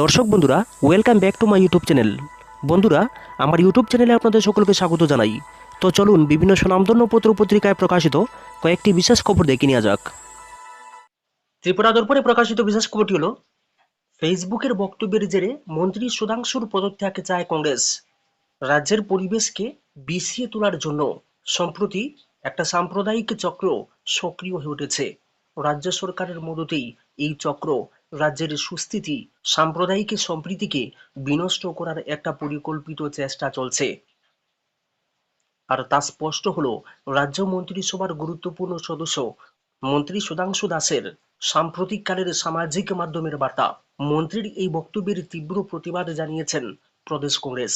দর্শক বন্ধুরা welcome back to my YouTube channel বন্ধুরা, আমার ইউটিউব চ্যানেলে আপনাদের সকলকে স্বাগত জানাই। তো চলুন বিভিন্ন সুনামধন্য পত্র পত্রিকায় প্রকাশিত কয়েকটি বিশেষ খবর দেখে নেওয়া যাক। ত্রিপুরা দর্পণে প্রকাশিত বিশেষ খবরটি হল ফেসবুকের বক্তব্যের জেরে মন্ত্রী সুধাংশুর পদত্যাগ চায় কংগ্রেস। রাজ্যের পরিবেশকে বিষিয়ে তোলার জন্য সম্প্রতি একটা সাম্প্রদায়িক চক্র সক্রিয় হয়ে উঠেছে। রাজ্য সরকারের মদতেই এই চক্র রাজ্যের সুস্থিতি, সাম্প্রদায়িক সম্প্রীতিকে বিনষ্ট করার একটা পরিকল্পিত চেষ্টা চলছে। আর তা স্পষ্ট হলো, রাজ্য মন্ত্রিসভার গুরুত্বপূর্ণ সদস্য মন্ত্রী সুধাংশু দাসের সাম্প্রতিককালের সামাজিক মাধ্যমের বার্তা। মন্ত্রীর এই বক্তব্যের তীব্র প্রতিবাদ জানিয়েছেন প্রদেশ কংগ্রেস।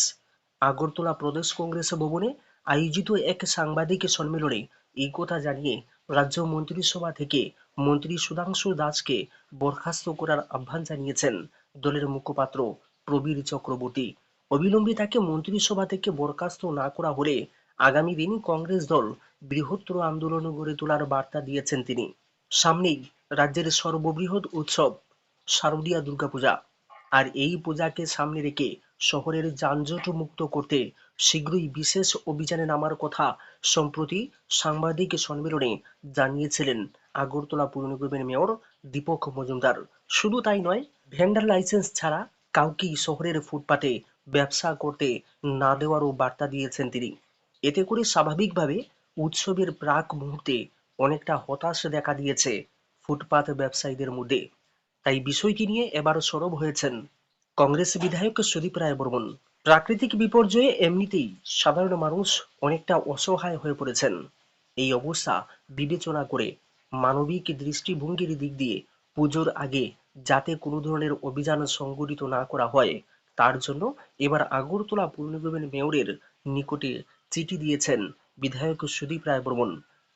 আগরতলা প্রদেশ কংগ্রেস ভবনে আয়োজিত এক সাংবাদিক সম্মেলনে এই কথা জানিয়ে রাজ্য মন্ত্রিসভা থেকে মন্ত্রী সুধাংশু দাসকে বরখাস্ত করার আহ্বান জানিয়েছেন দলের মুখপাত্র প্রবীর চক্রবর্তী। অবিলম্বে তাকে মন্ত্রিসভা থেকে বরখাস্ত না করা হলে আগামী দিন কংগ্রেস দল বৃহত্তর আন্দোলন গড়ে তোলার বার্তা দিয়েছেন তিনি। সামনেই রাজ্যের সর্ববৃহৎ উৎসব শারদীয়া দুর্গাপূজা। আর এই পূজাকে সামনে রেখে শহরের যানজট মুক্ত করতে শীঘ্রই বিশেষ অভিযানে নামার কথা সম্প্রতি সাংবাদিক সম্মেলনে জানিয়েছিলেন আগরতলা পৌর নিগমের মেয়র দীপক মজুমদার। শুধু তাই নয়, ভেন্ডার লাইসেন্স ছাড়া কাউকেই শহরের ফুটপাতে ব্যবসা করতে না দেওয়ারও বার্তা দিয়েছেন তিনি। এতে করে স্বাভাবিকভাবে উৎসবের প্রাক মুহূর্তে অনেকটা হতাশ দেখা দিয়েছে ফুটপাত ব্যবসায়ীদের মধ্যে। তাই বিষয়টি নিয়ে এবার সরব হয়েছেন কংগ্রেস বিধায়ক সুদীপ রায় বর্মন। প্রাকৃতিক বিপর্যয়ে এমনিতেই সাধারণ মানুষ অনেকটা অসহায় হয়ে পড়েছেন। এই অবস্থা বিবেচনা করে মানবিক দৃষ্টিভঙ্গির দিক দিয়ে পুজোর আগে যাতে কোনো ধরনের অভিযান সংগঠিত না করা হয়, তার জন্য এবার আগরতলা পৌর নিগমের মেয়রের নিকটে চিঠি দিয়েছেন বিধায়ক সুদীপ রায় বর্মন।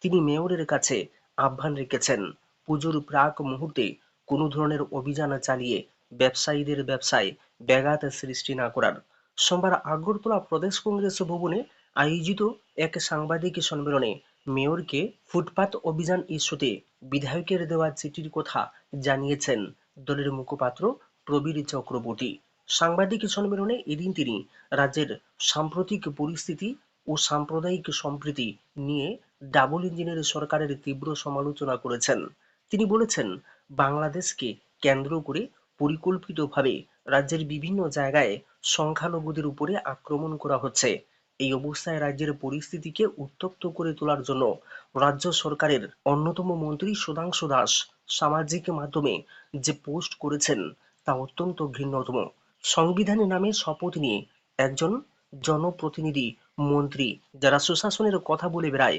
তিনি মেয়রের কাছে আহ্বান রেখেছেন, পুজোর প্রাক মুহূর্তে কোনো ধরনের অভিযান চালিয়ে ব্যবসায়ীদের ব্যবসায় ব্যাঘাত সৃষ্টি না করার। সোমবার আগরতলা প্রদেশ কংগ্রেস ভবনে আয়োজিত এক সাংবাদিক সম্মেলনে মেয়রকে ফুটপাত অভিযান ইস্যুতে বিধায়কের দেওয়া চিঠির কথা জানিয়েছেন দলের মুখপাত্র প্রবীর চক্রবর্তী। সাংবাদিক সম্মেলনে এদিন তিনি রাজ্যের সাম্প্রতিক পরিস্থিতি ও সাম্প্রদায়িক সম্প্রীতি নিয়ে ডাবল ইঞ্জিনের সরকারের তীব্র সমালোচনা করেছেন। তিনি বলেছেন, বাংলাদেশকে কেন্দ্র করে পরিকল্পিতভাবে রাজ্যের বিভিন্ন জায়গায় সংখ্যালঘুদের উপরে আক্রমণ করা হচ্ছে। এই অবস্থায় রাজ্যের পরিস্থিতিকে উত্তপ্ত করে তোলার জন্য রাজ্য সরকারের অন্যতম মন্ত্রী সুধাংশু দাস সামাজিক মাধ্যমে যে পোস্ট করেছেন তা অত্যন্ত ঘৃণ্যতম। সংবিধানের নামে শপথ নিয়ে একজন জনপ্রতিনিধি মন্ত্রী যারা সুশাসনের কথা বলে বেড়ায়,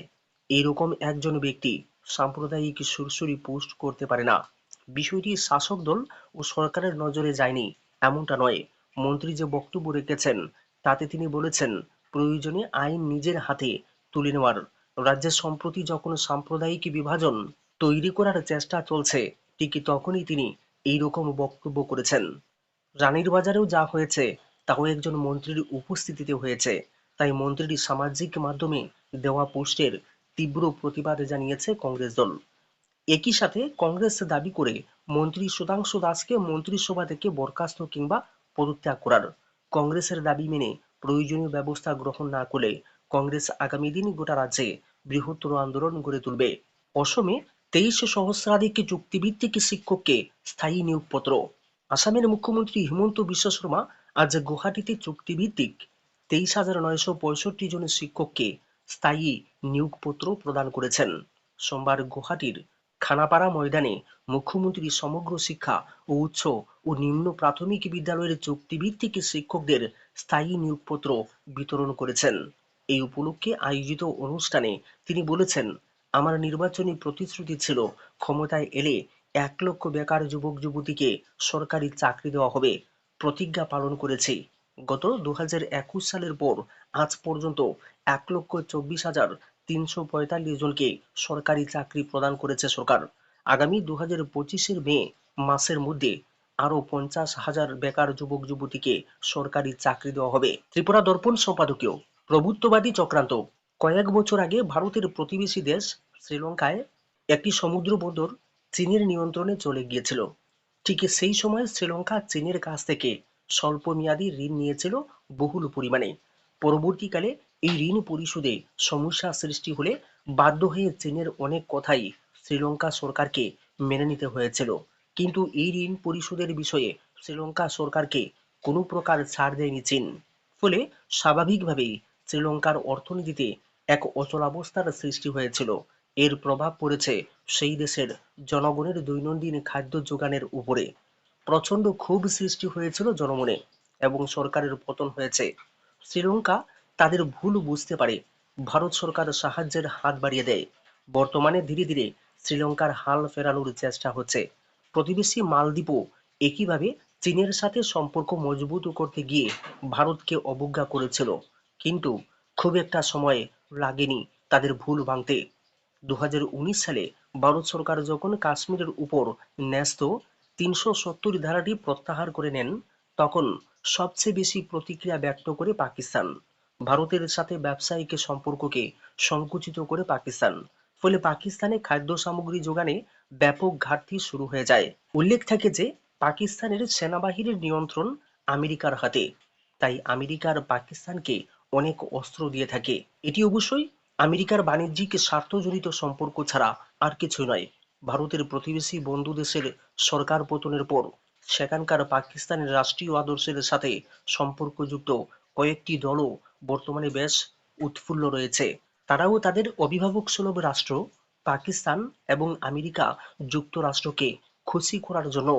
এরকম একজন ব্যক্তি সাম্প্রদায়িক সুরসুরি পোস্ট করতে পারে না। বিষয়টি শাসক দল ও সরকারের নজরে যায়নি, এমনটা নয়। মন্ত্রী যে বক্তব্য রেখেছেন, তাতে তিনি বলেছেন প্রয়োজনে আইন নিজের হাতে তুলে নেওয়ার। রাজ্যে সম্প্রতি যখন সাম্প্রদায়িক বিভাজন তৈরি করার চেষ্টা চলছে, ঠিক তখনই তিনি এই রকম বক্তব্য করেছেন। রানীর বাজারেও যা হয়েছে, তাও একজন মন্ত্রীর উপস্থিতিতে হয়েছে। তাই মন্ত্রীর সামাজিক মাধ্যমে দেওয়া পোস্টের তীব্র প্রতিবাদ জানিয়েছে কংগ্রেস দল। একই সাথে কংগ্রেস দাবি করে মন্ত্রী সুধাংশু দাসকে মন্ত্রিসভা থেকে বরখাস্ত কিংবা পদত্যাগ করার। কংগ্রেসের দাবি মেনে প্রয়োজনীয় ব্যবস্থা গ্রহণ না করলে কংগ্রেস আগামী দিন গোটা রাজ্যে বৃহত্তর আন্দোলন গড়ে তুলবে। অসমে তেইশ সহস্রাধিক চুক্তিভিত্তিক শিক্ষককে স্থায়ী নিয়োগপত্র। আসামের মুখ্যমন্ত্রী হিমন্ত বিশ্ব শর্মা আজ গুয়াহাটিতে চুক্তিভিত্তিক তেইশ হাজার নয়শো পঁয়ষট্টি জন শিক্ষককে স্থায়ী নিয়োগপত্র প্রদান করেছেন। সোমবার গুয়াহাটির খানাপাড়া ময়দানে মুখ্যমন্ত্রী সমগ্র শিক্ষা ও উচ্চ ও নিম্ন প্রাথমিক বিদ্যালয়ের চুক্তিভিত্তিক শিক্ষকদের স্থায়ী নিয়োগপত্র বিতরণ করেছেন। এই উপলক্ষে আয়োজিত অনুষ্ঠানে তিনি বলেছেন, আমার নির্বাচনী প্রতিশ্রুতি ছিল, ক্ষমতায় এলে এক লক্ষ বেকার যুবক যুবতীকে সরকারি চাকরি দেওয়া হবে। প্রতিজ্ঞা পালন করেছি। গত দু হাজার একুশ সালের পর আজ পর্যন্ত এক লক্ষ চব্বিশ হাজার তিনশো পঁয়তাল্লিশ জনকে সরকারি চাকরি প্রদান করেছে সরকার। আগামী দু হাজার পঁচিশের মে মাসের মধ্যে আরও পঞ্চাশ হাজার বেকার যুবক যুবতীকে সরকারি চাকরি দেওয়া হবে। ত্রিপুরা দর্পণ সম্পাদকীয় প্রভুত্ববাদী চক্রান্ত। কয়েক বছর আগে ভারতের প্রতিবেশী দেশ শ্রীলঙ্কায় একটি সমুদ্র বন্দর চীনের নিয়ন্ত্রণে চলে গিয়েছিল। ঠিক সেই সময় শ্রীলঙ্কা চীনের কাছ থেকে স্বল্পমেয়াদী ঋণ নিয়েছিল বহুল পরিমাণে। পরবর্তীকালে এই ঋণ পরিশোধে সমস্যা সৃষ্টি হলে বাধ্য হয়ে চীনের অনেক কথাই শ্রীলঙ্কা সরকারকে মেনে নিতে হয়েছিল। কিন্তু এই ঋণ পরিশোধের বিষয়ে শ্রীলঙ্কা সরকারকে কোনো প্রকার ছাড় দেয়নি চীন। ফলে স্বাভাবিকভাবেই শ্রীলঙ্কার অর্থনীতিতে এক অচলাবস্থার সৃষ্টি হয়েছিল। এর প্রভাব পড়েছে সেই দেশের জনগণের দৈনন্দিন খাদ্য যোগানের উপরে। প্রচণ্ড ক্ষোভ সৃষ্টি হয়েছিল জনমনে এবং সরকারের পতন হয়েছে। শ্রীলঙ্কা তাদের ভুল বুঝতে পারে। ভারত সরকার সাহায্যের হাত বাড়িয়ে দেয়। বর্তমানে ধীরে ধীরে শ্রীলঙ্কার হাল ফেরানোর চেষ্টা হচ্ছে। প্রতিবেশী মালদ্বীপও একইভাবে চীনের সাথে সম্পর্ক মজবুত করতে গিয়ে ভারতকে অবজ্ঞা করেছিল। কিন্তু খুব একটা সময় লাগেনি তাদের ভুল ভাঙতে। দু হাজার উনিশ সালে ভারত সরকার যখন কাশ্মীরের উপর ন্যস্ত তিনশো সত্তর ধারাটি প্রত্যাহার করে নেন, তখন সবচেয়ে বেশি প্রতিক্রিয়া ব্যক্ত করে পাকিস্তান। ভারতের সাথে ব্যবসায়িক সম্পর্ককে সংকুচিত করে পাকিস্তান। ফলে পাকিস্তানে খাদ্য সামগ্রী যোগানে ব্যাপক ঘাটতি শুরু হয়ে যায়। উল্লেখ থাকে যে, পাকিস্তানের সেনাবাহিনীর নিয়ন্ত্রণ আমেরিকার হাতে। তাই আমেরিকার পাকিস্তানকে অনেক অস্ত্র দিয়ে থাকে। এটি অবশ্যই আমেরিকার বাণিজ্যিক স্বার্থজড়িত সম্পর্ক ছাড়া আর কিছু নয়। ভারতের প্রতিবেশী বন্ধু দেশের সরকার পতনের পর সেখানকার পাকিস্তানের রাষ্ট্রীয় আদর্শের সাথে সম্পর্কযুক্ত কয়েকটি দলও বর্তমানে বেশ উৎফুল্ল রয়েছে। তারাও তাদের অভিভাবক সুলভ রাষ্ট্র, পাকিস্তান এবং আমেরিকা যুক্তরাষ্ট্রকে খুশি করার জন্য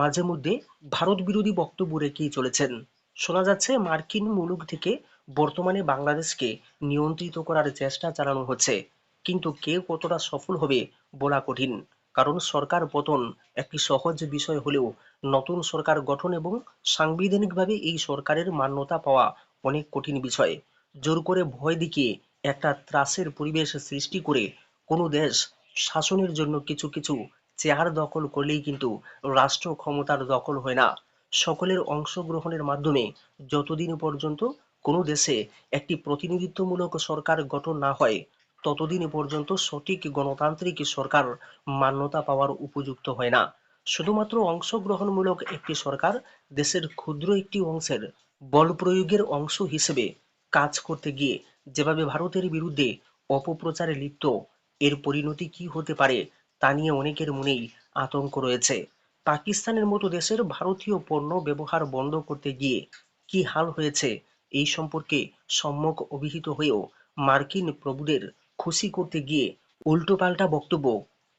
মাঝে মধ্যে ভারত বিরোধী বক্তব্য রেখেই চলেছেন। শোনা যাচ্ছে, মার্কিন মুলুক থেকে বর্তমানে বাংলাদেশকে নিয়ন্ত্রিত করার চেষ্টা চালানো হচ্ছে, কিন্তু কে কতটা সফল হবে বলা কঠিন, কারণ সরকার পতন একটি সহজ বিষয় হলেও নতুন সরকার গঠন এবং সাংবিধানিকভাবে এই সরকারের মান্যতা পাওয়া অনেক কঠিন বিষয়। জোর করে ভয় দেখিয়ে একটা ত্রাসের পরিবেশ সৃষ্টি করে কোনো দেশ শাসনের জন্য কিছু কিছু চেয়ার দখল করলেই কিন্তু রাষ্ট্র ক্ষমতার দখল হয় না। সকলের অংশগ্রহণের মাধ্যমে যতদিন পর্যন্ত কোনো দেশে একটি প্রতিনিধিত্বমূলক সরকার গঠন না হয়, ততদিন পর্যন্ত সঠিক গণতান্ত্রিক সরকার মান্যতা পাওয়ার উপযুক্ত হয় না। শুধুমাত্র অংশগ্রহণমূলক একটি সরকার, দেশের ক্ষুদ্র একটি অংশের বল প্রয়োগের অংশ হিসেবে কাজ করতে গিয়ে যেভাবে ভারতের বিরুদ্ধে অপপ্রচারে লিপ্ত, এর পরিণতি কি হতে পারে তা নিয়ে অনেকের মনেই আতঙ্ক রয়েছে। পাকিস্তানের মতো দেশের ভারতীয় পণ্য ব্যবহার বন্ধ করতে গিয়ে কি হাল হয়েছে এই সম্পর্কে সম্যক অভিহিত হয়েও মার্কিন প্রভুদের খুশি করতে গিয়ে উল্টোপাল্টা বক্তব্য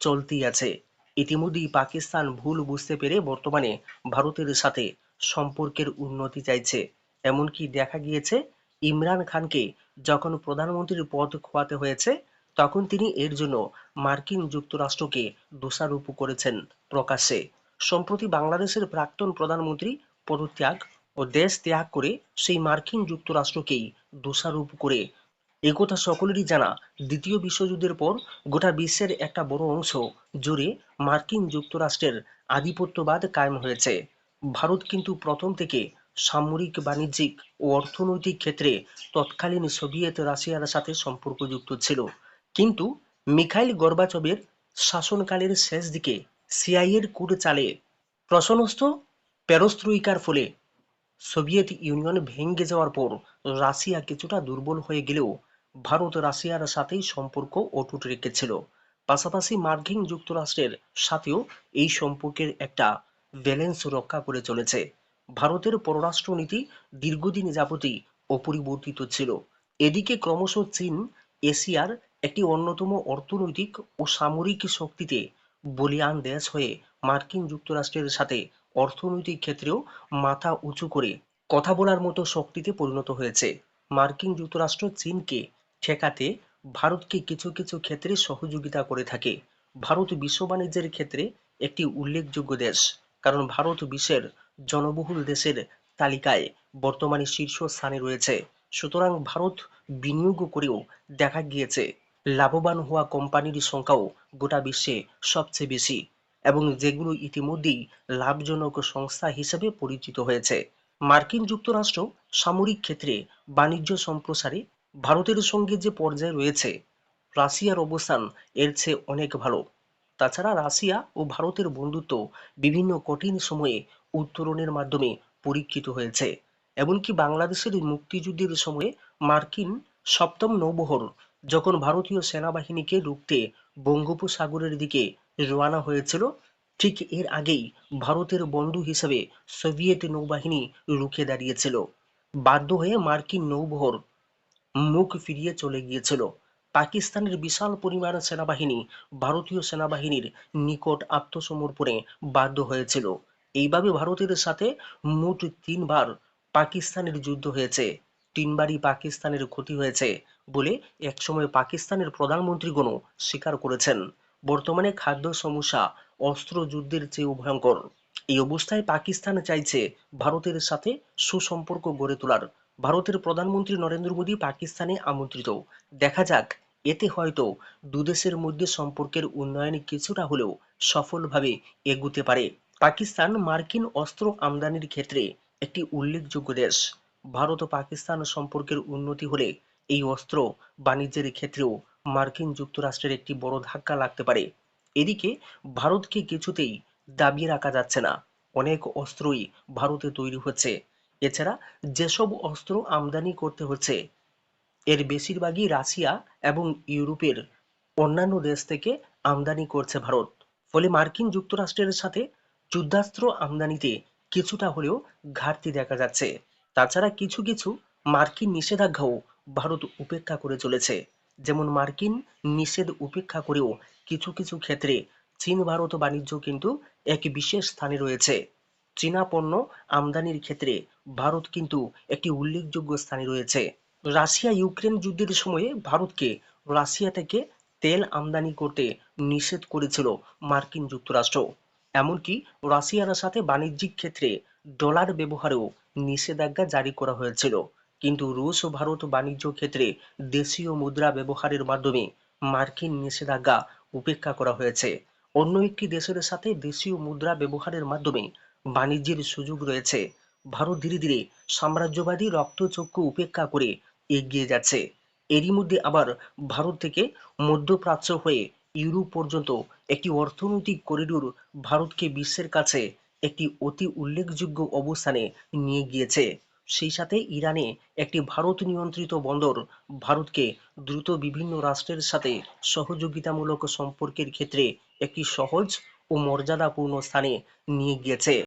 চলতেই আছে। ইতিমধ্যেই পাকিস্তান ভুল বুঝতে পেরে বর্তমানে ভারতের সাথে সম্পর্কের উন্নতি চাইছে। এমনকি দেখা গিয়েছে, ইমরান খানকে যখন প্রধানমন্ত্রীর পদ খোয়াতে হয়েছে, তখন তিনি এর জন্য মার্কিন যুক্তরাষ্ট্রকে দোষারোপ করেছেন প্রকাশ্যে। সম্প্রতি বাংলাদেশের প্রাক্তন প্রধানমন্ত্রী পদত্যাগ ও দেশ ত্যাগ করে সেই মার্কিন যুক্তরাষ্ট্রকেই দোষারোপ করে একথা সকলেরই জানা। দ্বিতীয় বিশ্বযুদ্ধের পর গোটা বিশ্বের একটা বড় অংশ জুড়ে মার্কিন যুক্তরাষ্ট্রের আধিপত্যবাদ কায়েম হয়েছে। ভারত কিন্তু প্রথম থেকে সামরিক, বাণিজ্যিক ও অর্থনৈতিক ক্ষেত্রে তৎকালীন সোভিয়েত রাশিয়ার সাথে সম্পর্কযুক্ত ছিল। কিন্তু মিখাইল গর্বাচবের শাসনকালের শেষ দিকে সিআইয়ের কুট চালে প্রশনস্থ পেরস্ত্রয়িকার ফলে সোভিয়েত ইউনিয়ন ভেঙে যাওয়ার পর রাশিয়া কিছুটা দুর্বল হয়ে গেলেও ভারত রাশিয়ার সাথেই সম্পর্ক অটুট রেখেছিল। পাশাপাশি মার্কিন যুক্তরাষ্ট্রের সাথেও এই সম্পর্কের একটা ব্যালেন্স রক্ষা করে চলেছে। ভারতের পররাষ্ট্রনীতি দীর্ঘদিন যাবতই অপরিবর্তিত ছিল। এদিকে ক্রমশ চীন, এশিয়ার একটি অন্যতম অর্থনৈতিক ও সামরিক শক্তিতে বলিয়ান দেশ হয়ে মার্কিন যুক্তরাষ্ট্রের সাথে অর্থনৈতিক ক্ষেত্রেও মাথা উঁচু করে কথা বলার মতো শক্তিতে পরিণত হয়েছে। মার্কিন যুক্তরাষ্ট্র চীনকে ঠেকাতে ভারতকে কিছু কিছু ক্ষেত্রে সহযোগিতা করে থাকে। ভারত বিশ্ব বাণিজ্যের ক্ষেত্রে একটি উল্লেখযোগ্য দেশ, কারণ ভারত বিশ্বের জনবহুল দেশের তালিকায় বর্তমানে শীর্ষ স্থানে রয়েছে। সুতরাং ভারত বিনিয়োগ করেও দেখা গিয়েছে, লাভবান হওয়া কোম্পানির সংখ্যাও গোটা বিশ্বে সবচেয়ে বেশি এবং যেগুলো ইতিমধ্যেই লাভজনক সংস্থা হিসেবে পরিচিত হয়েছে। মার্কিন যুক্তরাষ্ট্র সামরিক ক্ষেত্রে বাণিজ্য সম্প্রসারে ভারতের সঙ্গে যে পর্যায়ে রয়েছে, রাশিয়ার অবস্থান এর চেয়ে অনেক ভালো। তাছাড়া রাশিয়া ও ভারতের বন্ধুত্ব বিভিন্ন কঠিন সময়ে উত্তরণের মাধ্যমে পরীক্ষিত হয়েছে। এমনকি বাংলাদেশের মুক্তিযুদ্ধের সময়ে মার্কিন সপ্তম নৌবহর যখন ভারতীয় সেনাবাহিনীকে রুখতে বঙ্গোপসাগরের দিকে রওনা হয়েছিল, ঠিক এর আগেই ভারতের বন্ধু হিসেবে সোভিয়েত নৌবাহিনী রুখে দাঁড়িয়েছিল। বাধ্য হয়ে মার্কিন নৌবহর মুখ ফিরিয়ে চলে গিয়েছিল। পাকিস্তানের বিশাল পরিমাণ সেনাবাহিনী ভারতীয় সেনাবাহিনীর নিকট আত্মসমর্পণে বাধ্য হয়েছিল। এইভাবে ভারতের সাথে মোট তিনবার পাকিস্তানের যুদ্ধ হয়েছে। তিনবারই পাকিস্তানের ক্ষতি হয়েছে বলে একসময় পাকিস্তানের প্রধানমন্ত্রীগণও স্বীকার করেছেন। বর্তমানে খাদ্য সমস্যা, অস্ত্র যুদ্ধের চেয়েও ভয়ঙ্কর। এই অবস্থায় পাকিস্তান চাইছে ভারতের সাথে সুসম্পর্ক গড়ে তোলার ভারতের প্রধানমন্ত্রী নরেন্দ্র মোদী পাকিস্তানে আমন্ত্রিত। দেখা যাক, এতে হয়তো দুদেশের মধ্যে সম্পর্কের উন্নয়ন কিছুটা হলেও সফলভাবে এগুতে পারে। পাকিস্তান মার্কিন অস্ত্র আমদানির ক্ষেত্রে একটি উল্লেখযোগ্য দেশ। ভারত ও পাকিস্তান সম্পর্কের উন্নতি হলে এই অস্ত্র বাণিজ্যের ক্ষেত্রেও মার্কিন যুক্তরাষ্ট্রের একটি বড় ধাক্কা লাগতে পারে। এদিকে, ভারতকে কিছুতেই দাবিয়ে রাখা যাচ্ছে না। অনেক অস্ত্রই ভারতে তৈরি হচ্ছে। এছাড়া যেসব অস্ত্র আমদানি করতে হচ্ছে, এর বেশিরভাগই রাশিয়া এবং ইউরোপের অন্যান্য দেশ থেকে আমদানি করছে ভারত। ফলে মার্কিন যুক্তরাষ্ট্রের সাথে যুদ্ধাস্ত্র আমদানিতে কিছুটা হলেও ঘাটতি দেখা যাচ্ছে। তাছাড়া কিছু কিছু মার্কিন নিষেধাজ্ঞাও ভারত উপেক্ষা করে চলেছে। যেমন মার্কিন নিষেধ উপেক্ষা করেও কিছু কিছু ক্ষেত্রে চীন ভারত বাণিজ্য কিন্তু এক বিশেষ স্থানে রয়েছে। চীনা পণ্য আমদানির ক্ষেত্রে ভারত কিন্তু একটি উল্লেখযোগ্য স্থানে রয়েছে। রাশিয়া ইউক্রেন যুদ্ধের সময়ে ভারতকে রাশিয়া থেকে তেল আমদানি করতে নিষেধ করেছিল মার্কিন যুক্তরাষ্ট্র। এমনকি রাশিয়ার সাথে বাণিজ্যিক ক্ষেত্রে ডলার ব্যবহারেও নিষেধাজ্ঞা জারি করা হয়েছিল। কিন্তু রুশ ও ভারত বাণিজ্য ক্ষেত্রে দেশীয় মুদ্রা ব্যবহারের মাধ্যমে মার্কিন নিষেধাজ্ঞা উপেক্ষা করা হয়েছে। অন্য একটি দেশের সাথে দেশীয় মুদ্রা ব্যবহারের মাধ্যমে বাণিজ্যের সুযোগ রয়েছে। ভারত ধীরে ধীরে সাম্রাজ্যবাদী রক্তচক্ষু উপেক্ষা করে এগিয়ে যাচ্ছে। এরই মধ্যে আবার ভারত থেকে মধ্যপ্রাচ্য হয়ে ইউরোপ পর্যন্ত একটি অর্থনৈতিক করিডোর ভারতকে বিশ্বের কাছে একটি অতি উল্লেখযোগ্য অবস্থানে নিয়ে গিয়েছে। সেই সাথে ইরানে একটি ভারত নিয়ন্ত্রিত বন্দর ভারতকে দ্রুত বিভিন্ন রাষ্ট্রের সাথে সহযোগিতামূলক সম্পর্কের ক্ষেত্রে একটি সহজ ও মর্যাদাপূর্ণ স্থানে নিয়ে গিয়েছে।